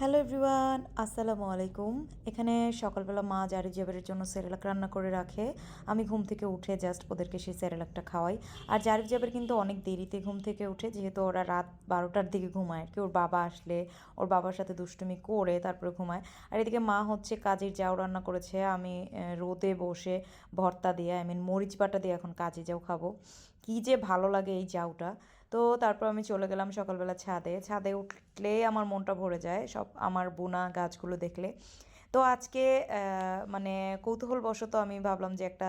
Hello everyone, আসসালামু আলাইকুম। এখানে সকালবেলা মা জারি জাবেরের জন্য সেরেলাক রান্না করে রাখে। আমি ঘুম থেকে উঠে জাস্ট ওদেরকে সেই সেরেলাকটা খাওয়াই। আর জারিফ জাবের কিন্তু অনেক দেরিতে ঘুম থেকে উঠে, যেহেতু ওরা রাত বারোটার দিকে ঘুমায় আর কি। ওর বাবা আসলে, ওর বাবার সাথে দুষ্টুমি করে তারপরে ঘুমায়। আর এদিকে মা হচ্ছে কাজের যাও রান্না করেছে। আমি রোদে বসে ভর্তা দিয়ে আই মিন মরিচ বাটা দিয়ে এখন কাজে যাও খাব। কী যে ভালো লাগে এই জাউটা তো তারপর আমি চলে গেলাম সকালবেলা ছাদে। ছাদে উঠলে আমার মনটা ভরে যায় সব আমার বোনা গাছগুলো দেখলে। তো আজকে মানে কৌতূহলবশত আমি ভাবলাম যে একটা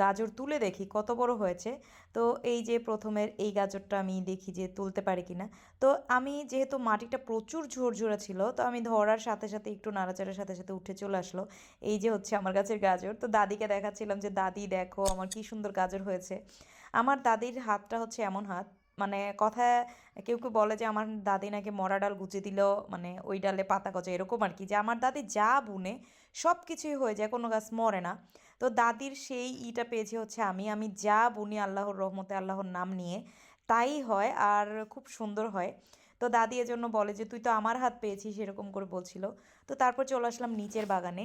গাজর তুলে দেখি, কত বড় হয়েছে। তো এই যে প্রথমের এই গাজরটা আমি দেখি যে তুলতে পারি কিনা। তো আমি যেহেতু মাটিটা প্রচুর ঝরঝরা ছিল, তো আমি ধরার সাথে সাথে একটু নাড়াচাড়ার সাথে সাথে উঠে চলে আসলো। এই যে হচ্ছে আমার গাছের গাজর। তো দাদিকে দেখাচ্ছিলাম যে, দাদি দেখো আমার কি সুন্দর গাজর হয়েছে। আমার দাদির হাতটা হচ্ছে এমন হাত মানে কথা কেউ কেউ বলে যে, আমার দাদি নাকি মরা ডাল গুজে দিল মানে ওই ডালে পাতা গজে, এরকম আর কি যে, আমার দাদি যা বুনে সব কিছুই হয়ে যায়, কোনো গাছ মরে না। তো দাদির সেই ইটা পেয়েছি হচ্ছে আমি। আমি যা বুনি আল্লাহর রহমতে, আল্লাহর নাম নিয়ে, তাই হয় আর খুব সুন্দর হয়। তো দাদি এজন্য বলে যে, তুই তো আমার হাত পেয়েছিস, এরকম করে বলছিল। তো তারপর চলে আসলাম নিচের বাগানে।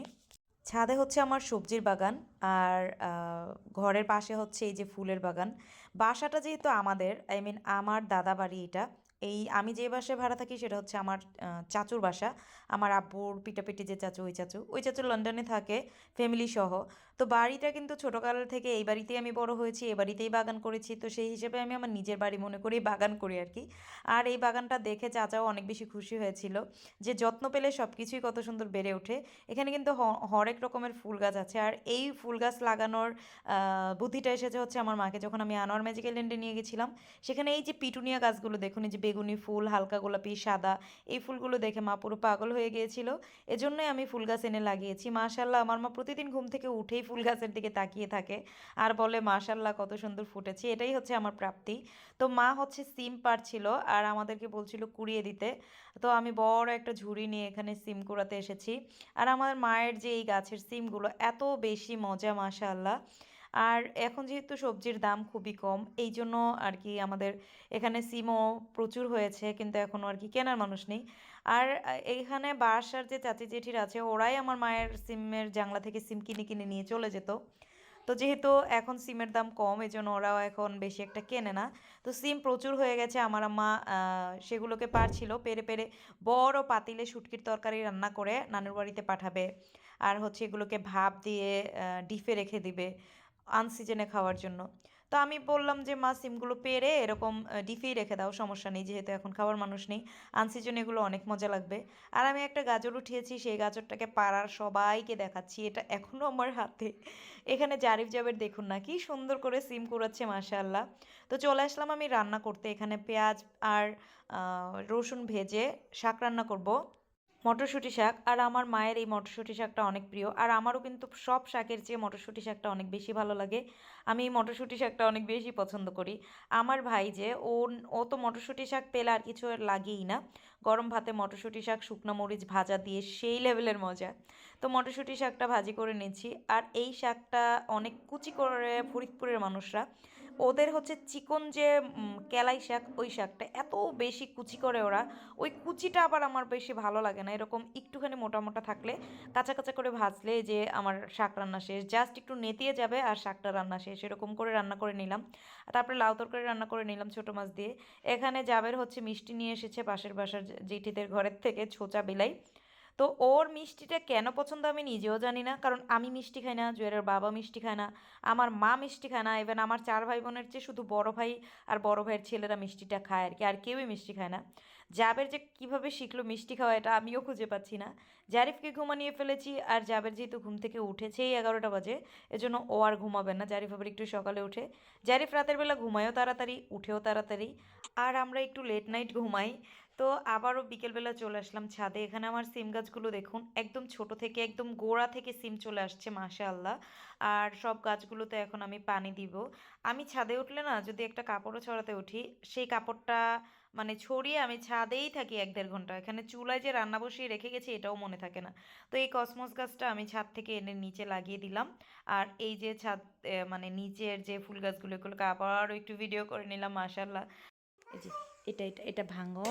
ছাদে হচ্ছে আমার সবজির বাগান আর ঘরের পাশে হচ্ছে এই যে ফুলের বাগান। বাসাটা যেহেতু আমাদের আই মিন আমার দাদা বাড়ি এটা, এই আমি যে বাসায় ভাড়া থাকি সেটা হচ্ছে আমার চাচুর বাসা। আমার আব্বুর পিটাপিটি যে চাচু, ওই চাচু ওই চাচু লন্ডনে থাকে ফ্যামিলি সহ। তো বাড়িটা কিন্তু ছোটোকাল থেকে এই বাড়িতেই আমি বড় হয়েছি এই বাড়িতেই বাগান করেছি। তো সেই হিসেবে আমি আমার নিজের বাড়ি মনে করেই বাগান করি আর কি। আর এই বাগানটা দেখে চাচাও অনেক বেশি খুশি হয়েছিল যে যত্ন পেলে সব কিছুই কত সুন্দর বেড়ে ওঠে। এখানে কিন্তু হরেক রকমের ফুল গাছ আছে। আর এই ফুল গাছ লাগানোর বুদ্ধিটা এসেছে হচ্ছে আমার মাকে। যখন আমি আনোয়ার ম্যাজিক্যাল ল্যান্ডে নিয়ে গেছিলাম, সেখানে এই যে পিটুনিয়া গাছগুলো দেখুন, এই যে বেগুনি ফুল, হালকা গোলাপি, সাদা, এই ফুলগুলো দেখে মা পুরো পাগল হয়ে গিয়েছিল। এজন্যই আমি ফুল গাছ এনে লাগিয়েছি। মাশাল্লাহ আমার মা প্রতিদিন ঘুম থেকে উঠেই ফুল গাছের দিকে তাকিয়ে থাকে আর বলে মাশাল্লাহ কত সুন্দর ফুটেছে। এটাই হচ্ছে আমার প্রাপ্তি। তো মা হচ্ছে সিম পাড়ছিল আর আমাদেরকে বলছিল কুড়িয়ে দিতে। তো আমি বড় একটা ঝুড়ি নিয়ে এখানে সিম কুড়াতে এসেছি। আর আমার মায়ের যে এই গাছের সিমগুলো এত বেশি মজা, মাশাআল্লাহ। আর এখন যেহেতু সবজির দাম খুবই কম, এই জন্য আর কি আমাদের এখানে সিমও প্রচুর হয়েছে, কিন্তু এখনও আর কি কেনার মানুষ নেই। আর এইখানে বাসার যে চাচি জেঠির আছে, ওরাই আমার মায়ের সিমের জাংলা থেকে সিম কিনে কিনে নিয়ে চলে যেত। তো যেহেতু এখন সিমের দাম কম এই জন্য ওরাও এখন বেশি একটা কেনে না। তো সিম প্রচুর হয়ে গেছে, আমার আম্মা সেগুলোকে পারছিল। পেরে পেরে বড় পাতিলে শুটকির তরকারি রান্না করে নানুর বাড়িতে পাঠাবে। আর হচ্ছে এগুলোকে ভাপ দিয়ে ডিপে রেখে দিবে আনসিজনে খাওয়ার জন্য। তো আমি বললাম যে, মা, সিমগুলো পেরে এরকম ডিপেই রেখে দাও, সমস্যা নেই, যেহেতু এখন খাওয়ার মানুষ নেই। আনসিজনে এগুলো অনেক মজা লাগবে। আর আমি একটা গাজর উঠিয়েছি, সেই গাজরটাকে পাড়ার সবাইকে দেখাচ্ছি, এটা এখনও আমার হাতে। এখানে জারিফ জাবের দেখুন না, কি সুন্দর করে সিম কুড়াচ্ছে, মাশাআল্লাহ। তো চলে আসলাম আমি রান্না করতে, এখানে পেঁয়াজ আর রসুন ভেজে শাক রান্না করব। মটরশুঁটি শাক। আর আমার মায়ের এই মটরশুঁটি শাকটা অনেক প্রিয়। আর আমারও কিন্তু সব শাকের চেয়ে মটরশুঁটি শাকটা অনেক বেশি ভালো লাগে। আমি এই মটরশুঁটি শাকটা অনেক বেশি পছন্দ করি। আমার ভাই যে ও ও তো মটরশুঁটি শাক পেলে আর কিছু লাগেই না। গরম ভাতে মটরশুঁটি শাক, শুকনো মরিচ ভাজা দিয়ে সেই লেভেলের মজা। তো মটরশুঁটি শাকটা ভাজি করে নিয়েছি আর এই শাকটা অনেক কুচি করে ফরিদপুরের মানুষরা ওদের হচ্ছে চিকন যে কেলাই শাক, ওই শাকটা এত বেশি কুচি করে ওরা, ওই কুচিটা আবার আমার বেশি ভালো লাগে না। এরকম একটুখানি মোটা মোটা থাকলে, কাঁচা কাঁচা করে ভাজলে যে আমার শাক রান্না শেষ। জাস্ট একটু নেতিয়ে যাবে আর শাকটা রান্না শেষ। এরকম করে রান্না করে নিলাম। তারপরে লাউ তরকারি রান্না করে নিলাম ছোটো মাছ দিয়ে। এখানে জাবের হচ্ছে মিষ্টি নিয়ে এসেছে পাশের বাসার জেঠিদের ঘরের থেকে ছোচা বিলাই। তো ওর মিষ্টিটা কেন পছন্দ আমি নিজেও জানি না। কারণ আমি মিষ্টি খাই না, জুয়েলের বাবা মিষ্টি খায় না, আমার মা মিষ্টি খায় না ইভেন আমার চার ভাই বোনের চেয়ে শুধু বড় ভাই আর বড় ভাইয়ের ছেলেরা মিষ্টিটা খায় আর কি আর কেউই মিষ্টি খায় না। জাবের যে কীভাবে শিখলো মিষ্টি খাওয়া এটা আমিও খুঁজে পাচ্ছি না। জারিফকে ঘুমানিয়ে ফেলেছি আর জাবের যেহেতু ঘুম থেকে উঠেছেই এগারোটা বাজে, এজন্য ও আর ঘুমাবে না। জারিফ আবার একটু সকালে উঠে। জারিফ রাতের বেলা ঘুমায়ও তাড়াতাড়ি, উঠেও তাড়াতাড়ি। আর আমরা একটু লেট নাইট ঘুমাই। তো আবারও বিকেলবেলা চলে আসলাম ছাদে। এখানে আমার সিম গাছগুলো দেখুন, একদম ছোট থেকে, একদম গোড়া থেকে সিম চলে আসছে, মাশাআল্লাহ। আর সব গাছগুলোতে এখন আমি পানি দিব। আমি ছাদে উঠলে না যদি একটা কাপড়ও ছড়াতে উঠি, সেই কাপড়টা মানে ছড়িয়ে আমি ছাদেই থাকি এক দেড় ঘণ্টা। এখানে চুলায় যে রান্না বসিয়ে রেখে গেছি, এটাও মনে থাকে না। তো এই কসমস গাছটা আমি ছাদ থেকে এনে নিচে লাগিয়ে দিলাম। আর এই যে ছাদ মানে নিচের যে ফুল গাছগুলো, এগুলোকে আবারও একটু ভিডিও করে নিলাম, মাশাআল্লাহ। এই যে, এটা এটা এটা ভাঙো।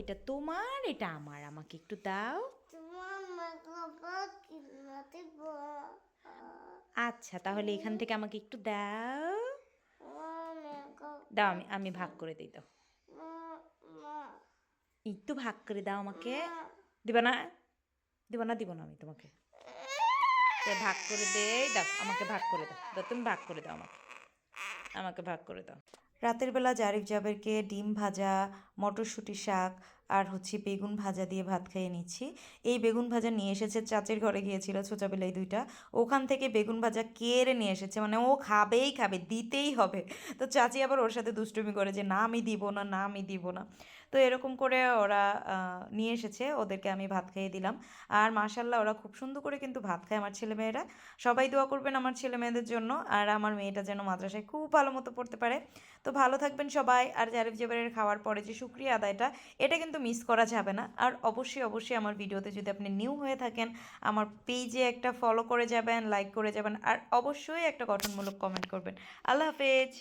এটা তোমার, এটা আমার। আমাকে একটু দাও। আচ্ছা তাহলে এখান থেকে আমাকে একটু দাও। দাও, আমি আমি ভাগ করে দিই, দাও। একটু ভাগ করে দাও আমাকে। দিবা না? দিবা না, দিব না আমি তোমাকে। ভাগ করে দেই দাও, আমাকে ভাগ করে দাও। তুমি ভাগ করে দাও আমাকে। আমাকে ভাগ করে দাও। রাতের বেলা জারিফ জাবেরকে ডিম ভাজা, মটরশুঁটি শাক আর হচ্ছে বেগুন ভাজা দিয়ে ভাত খাইয়ে নিচ্ছি। এই বেগুন ভাজা নিয়ে এসেছে, চাচির ঘরে গিয়েছিল ছোটাবেলায় দুইটা। ওখান থেকে বেগুন ভাজা কেড়ে নিয়ে এসেছে? মানে ও খাবেই খাবে, দিতেই হবে। তো চাচি আবার ওর সাথে দুষ্টুমি করে যে, না, আমি দিব না না, আমি দিব না। তো এরকম করে ওরা নিয়ে এসেছে। ওদেরকে আমি ভাত খাইয়ে দিলাম। আর মাশাল্লাহ ওরা খুব সুন্দর করে কিন্তু ভাত খায় আমার ছেলেমেয়েরা। সবাই দোয়া করবেন আমার ছেলে মেয়েদের জন্য। আর আমার মেয়েটা যেন মাদ্রাসায় খুব ভালো মতো পড়তে পারে। তো ভালো থাকবেন সবাই। আর জারিফ জেবারের খাওয়ার পরে যে শুক্রিয়া আদায়টা, এটা কিন্তু মিস করা যাবে না। আর অবশ্যই অবশ্যই আমার ভিডিওতে যদি আপনি নিউ হয়ে থাকেন, আমার পেজে একটা ফলো করে যাবেন লাইক করে যাবেন। আর অবশ্যই একটা গঠনমূলক কমেন্ট করবেন। আল্লাহ হাফেজ।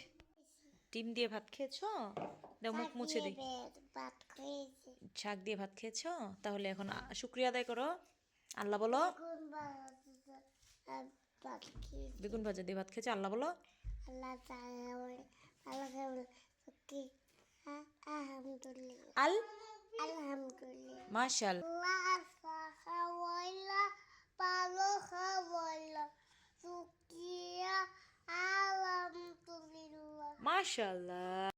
ডিম দিয়ে ভাত খেয়েছো? দাও মুখ মুছে দিই। শাক দিয়ে ভাত খেয়েছো? তাহলে এখন শুক্রিয়া আদায় করো। আল্লাহ বলো। বেগুন ভাজা দিয়ে ভাত খেয়েছো? আল্লাহ বলো। আল? আলহামদুলিল্লাহ। মাশাল। ভালো খাওয়াইলা শুকিয়া আলহামদুলিল্লাহ। মাশাল্লাহ।